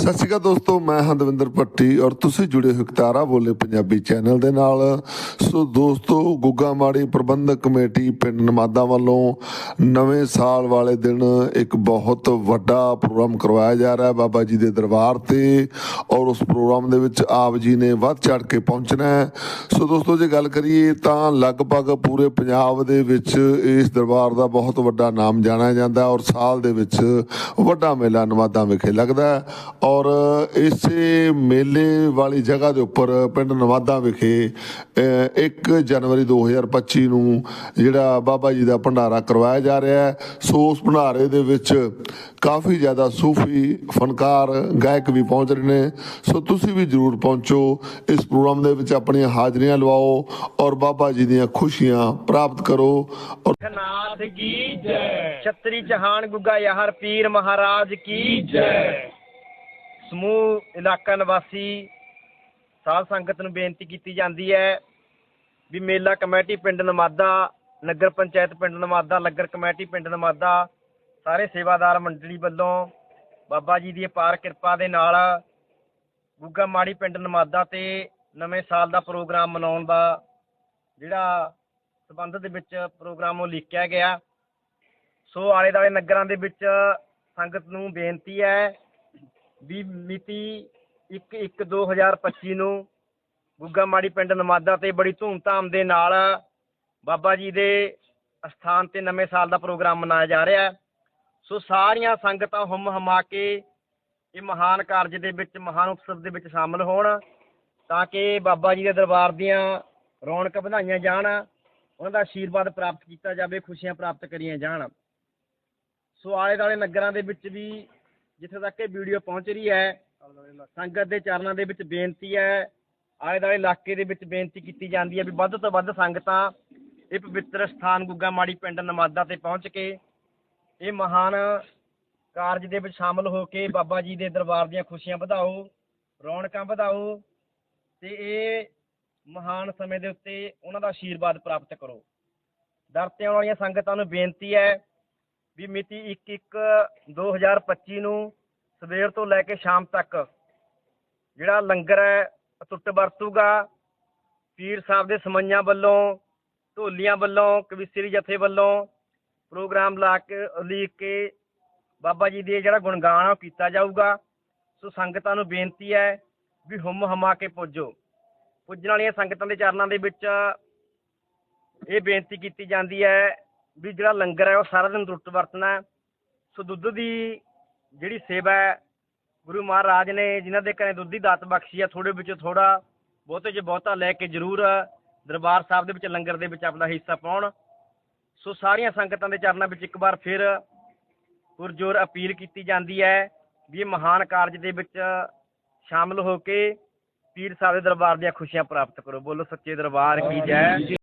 ਸਤਿ ਸ਼੍ਰੀ ਅਕਾਲ ਦੋਸਤੋ, ਮੈਂ ਹਾਂ ਦਵਿੰਦਰ ਭੱਟੀ ਔਰ ਤੁਸੀਂ ਜੁੜੇ ਹੋ ਕਤਾਰਾ ਬੋਲੇ ਪੰਜਾਬੀ ਚੈਨਲ ਦੇ ਨਾਲ। ਸੋ ਦੋਸਤੋ ਗੁੱਗਾ ਮਾੜੀ ਪ੍ਰਬੰਧਕ ਕਮੇਟੀ ਪਿੰਡ ਨਮਾਦਾ ਵੱਲੋਂ ਨਵੇਂ ਸਾਲ ਵਾਲੇ ਦਿਨ ਇੱਕ ਬਹੁਤ ਵੱਡਾ ਪ੍ਰੋਗਰਾਮ ਕਰਵਾਇਆ ਜਾ ਰਿਹਾ ਹੈ ਬਾਬਾ ਜੀ ਦੇ ਦਰਬਾਰ ਤੇ ਔਰ ਉਸ ਪ੍ਰੋਗਰਾਮ ਦੇ ਵਿੱਚ ਆਪ ਜੀ ਨੇ ਵੱਧ ਚੜ ਕੇ ਪਹੁੰਚਣਾ ਹੈ। ਸੋ ਦੋਸਤੋ, ਜੇ ਗੱਲ ਕਰੀਏ ਤਾਂ ਲਗਭਗ ਪੂਰੇ ਪੰਜਾਬ ਦੇ ਵਿੱਚ ਇਸ ਦਰਬਾਰ ਦਾ ਬਹੁਤ ਵੱਡਾ ਨਾਮ ਜਾਣਿਆ ਜਾਂਦਾ ਔਰ ਸਾਲ ਦੇ ਵਿੱਚ ਵੱਡਾ ਮੇਲਾ ਨਵਾਦਾ ਵਿਖੇ ਲੱਗਦਾ ਹੈ। ਔਰ ਇਸੇ ਮੇਲੇ ਵਾਲੀ ਜਗ੍ਹਾ ਦੇ ਉੱਪਰ ਪਿੰਡ ਨਵਾਦਾ ਵਿਖੇ ਅਹ, 1 ਜਨਵਰੀ 2025 ਨੂੰ ਜਿਹੜਾ ਬਾਬਾ ਜੀ ਦਾ ਭੰਡਾਰਾ ਕਰਵਾਇਆ ਜਾ ਰਿਹਾ ਹੈ। ਸੋ ਉਸ ਭੰਡਾਰੇ ਦੇ ਵਿੱਚ ਕਾਫੀ ਜ਼ਿਆਦਾ ਸੂਫੀ ਫਨਕਾਰ ਗਾਇਕ ਵੀ ਪਹੁੰਚ ਰਹੇ ਨੇ। ਸੋ ਤੁਸੀਂ ਵੀ ਜਰੂਰ ਪਹੁੰਚੋ ਇਸ ਪ੍ਰੋਗਰਾਮ ਦੇ ਵਿੱਚ ਆਪਣੀਆਂ ਹਾਜ਼ਰੀਆਂ ਲਵਾਓ ਔਰ ਬਾਬਾ ਜੀ ਦੀਆਂ ਖੁਸ਼ੀਆਂ ਪ੍ਰਾਪਤ ਕਰੋ ਔਰ ਨਾਥ ਕੀ ਜੈ? ਛਤਰੀ ਜਹਾਨ ਗੁੱਗਾ ਯਾਹਰ ਪੀਰ ਮਹਾਰਾਜ ਕੀ ਜੈ? ਸਮੂਹ ਇਲਾਕਾ ਨਿਵਾਸੀ ਸਾਧ ਸੰਗਤ ਨੂੰ ਬੇਨਤੀ ਕੀਤੀ ਜਾਂਦੀ ਹੈ ਵੀ ਮੇਲਾ ਕਮੇਟੀ ਪਿੰਡ ਨਮਾਦਾ, ਨਗਰ ਪੰਚਾਇਤ ਪਿੰਡ ਨਮਾਦਾ, ਨਗਰ ਕਮੇਟੀ ਪਿੰਡ ਨਮਾਦਾ, ਸਾਰੇ ਸੇਵਾਦਾਰ ਮੰਡਲੀ ਵੱਲੋਂ ਬਾਬਾ ਜੀ ਦੀ ਅਪਾਰ ਕਿਰਪਾ ਦੇ ਨਾਲ ਗੁੱਗਾ ਮਾੜੀ ਪਿੰਡ ਨਮਾਦਾ ਤੇ ਨਵੇਂ ਸਾਲ ਦਾ ਪ੍ਰੋਗਰਾਮ ਮਨਾਉਣ ਦਾ ਜਿਹੜਾ ਸਬੰਧ ਦੇ ਵਿੱਚ ਪ੍ਰੋਗਰਾਮ ਉਹ ਲਿਖਿਆ ਗਿਆ। ਸੋ ਆਲੇ ਦਾਲੇ ਨਗਰਾਂ ਦੇ ਵਿੱਚ ਸੰਗਤ ਨੂੰ ਬੇਨਤੀ ਹੈ ਵੀ ਮਿਤੀ 1/1/2025 ਨੂੰ ਗੁੱਗਾ ਮਾੜੀ ਪਿੰਡ ਨਮਾਦਾ ਤੇ ਬੜੀ ਧੂਮਧਾਮ ਦੇ ਨਾਲ ਬਾਬਾ ਜੀ ਦੇ ਅਸਥਾਨ ਤੇ ਨਵੇਂ ਸਾਲ ਦਾ ਪ੍ਰੋਗਰਾਮ ਮਨਾਇਆ ਜਾ ਰਿਹਾ ਹੈ। ਸੋ ਸਾਰੀਆਂ ਸੰਗਤਾਂ ਹੁਮ ਹਮਾ ਕੇ ਇਹ ਮਹਾਨ ਕਾਰਜ ਦੇ ਵਿੱਚ, ਮਹਾਨ ਉਤਸਵ ਦੇ ਵਿੱਚ ਸ਼ਾਮਲ ਹੋਣ ਤਾਂ ਕਿ ਬਾਬਾ ਜੀ ਦੇ ਦਰਬਾਰ ਦੀਆਂ ਰੌਣਕ ਵਧਾਈਆਂ ਜਾਣ, ਉਹਨਾਂ ਦਾ ਆਸ਼ੀਰਵਾਦ ਪ੍ਰਾਪਤ ਕੀਤਾ ਜਾਵੇ, ਖੁਸ਼ੀਆਂ ਪ੍ਰਾਪਤ ਕਰੀਆਂ ਜਾਣ। ਸੋ ਆਲੇ ਦਾਲੇ ਨਗਰਾਂ ਦੇ ਵਿੱਚ ਵੀ ਜਿੱਥੇ ਤੱਕ ਇਹ ਵੀਡੀਓ ਪਹੁੰਚ ਰਹੀ ਹੈ, ਸੰਗਤ ਦੇ ਚਰਨਾਂ ਦੇ ਵਿੱਚ ਬੇਨਤੀ ਹੈ ਆਲੇ ਦਾਲੇ ਇਲਾਕੇ ਦੇ ਵਿੱਚ ਬੇਨਤੀ ਕੀਤੀ ਜਾਂਦੀ ਹੈ ਵੀ ਵੱਧ ਤੋਂ ਵੱਧ ਸੰਗਤਾਂ ਇਹ ਪਵਿੱਤਰ ਸਥਾਨ ਗੁੱਗਾ ਮਾੜੀ ਪਿੰਡ ਨਮਾਦਾ ਤੇ ਪਹੁੰਚ ਕੇ ਇਹ ਮਹਾਨ ਕਾਰਜ ਦੇ ਵਿੱਚ ਸ਼ਾਮਲ ਹੋ ਕੇ ਬਾਬਾ ਜੀ ਦੇ ਦਰਬਾਰ ਦੀਆਂ ਖੁਸ਼ੀਆਂ ਵਧਾਓ, ਰੌਣਕਾਂ ਵਧਾਓ ਤੇ ਇਹ ਮਹਾਨ ਸਮੇਂ ਦੇ ਉੱਤੇ ਉਹਨਾਂ ਦਾ ਆਸ਼ੀਰਵਾਦ ਪ੍ਰਾਪਤ ਕਰੋ। ਦਰ ਤੇ ਆਉਣ ਵਾਲੀਆਂ ਸੰਗਤਾਂ ਨੂੰ ਬੇਨਤੀ ਹੈ ਵੀ ਮਿਤੀ 1/1/2025 ਨੂੰ ਸਵੇਰ ਤੋਂ ਲੈ ਕੇ ਸ਼ਾਮ ਤੱਕ ਜਿਹੜਾ ਲੰਗਰ ਹੈ ਅਟੁੱਟ ਵਰਤੂਗਾ। ਪੀਰ ਸਾਹਿਬ ਦੇ ਸਮਈਆਂ ਵੱਲੋਂ, ਢੋਲੀਆਂ ਵੱਲੋਂ, ਕਵਿਸਰੀ ਜਥੇ ਵੱਲੋਂ ਪ੍ਰੋਗਰਾਮ ਲਾ ਕੇ, ਉਲੀਕ ਕੇ ਬਾਬਾ ਜੀ ਦੇ ਜਿਹੜਾ ਗੁਣਗਾਨ ਆ, ਉਹ ਕੀਤਾ ਜਾਊਗਾ। ਸੋ ਸੰਗਤਾਂ ਨੂੰ ਬੇਨਤੀ ਹੈ ਵੀ ਹੁਮ ਹਮਾ ਕੇ ਪੁੱਜੋ। ਪੁੱਜਣ ਵਾਲੀਆਂ ਸੰਗਤਾਂ ਦੇ ਚਰਨਾਂ ਦੇ ਵਿੱਚ ਇਹ ਬੇਨਤੀ ਕੀਤੀ ਜਾਂਦੀ ਹੈ ਵੀ ਜਿਹੜਾ ਲੰਗਰ ਹੈ ਉਹ ਸਾਰਾ ਦਿਨ ਟੁੱਟ ਵਰਤਣਾ ਹੈ। ਸੋ ਦੁੱਧ ਦੀ ਜਿਹੜੀ ਸੇਵਾ ਹੈ, ਗੁਰੂ ਮਹਾਰਾਜ ਨੇ ਜਿਨ੍ਹਾਂ ਦੇ ਘਰੇ ਦੁੱਧ ਦੀ ਦਾਤ ਬਖਸ਼ੀ ਹੈ ਥੋੜੇ ਵਿੱਚੋਂ ਥੋੜਾ ਬਹੁਤੇ 'ਚ ਬਹੁਤਾ ਲੈ ਕੇ ਜ਼ਰੂਰ ਦਰਬਾਰ ਸਾਹਿਬ ਦੇ ਵਿੱਚ ਲੰਗਰ ਦੇ ਵਿੱਚ ਆਪਣਾ ਹਿੱਸਾ ਪਾਉਣ। ਸੋ ਸਾਰੀਆਂ ਸੰਗਤਾਂ ਦੇ ਚਰਨਾਂ ਵਿੱਚ ਇੱਕ ਵਾਰ ਫਿਰ ਪੁਰਜੋਰ ਅਪੀਲ ਕੀਤੀ ਜਾਂਦੀ ਹੈ ਵੀ ਇਹ ਮਹਾਨ ਕਾਰਜ ਦੇ ਵਿੱਚ ਸ਼ਾਮਲ ਹੋ ਕੇ ਪੀਰ ਸਾਹਿਬ ਦੇ ਦਰਬਾਰ ਦੀਆਂ ਖੁਸ਼ੀਆਂ ਪ੍ਰਾਪਤ ਕਰੋ। ਬੋਲੋ ਸੱਚੇ ਦਰਬਾਰ ਕੀ ਜੈ।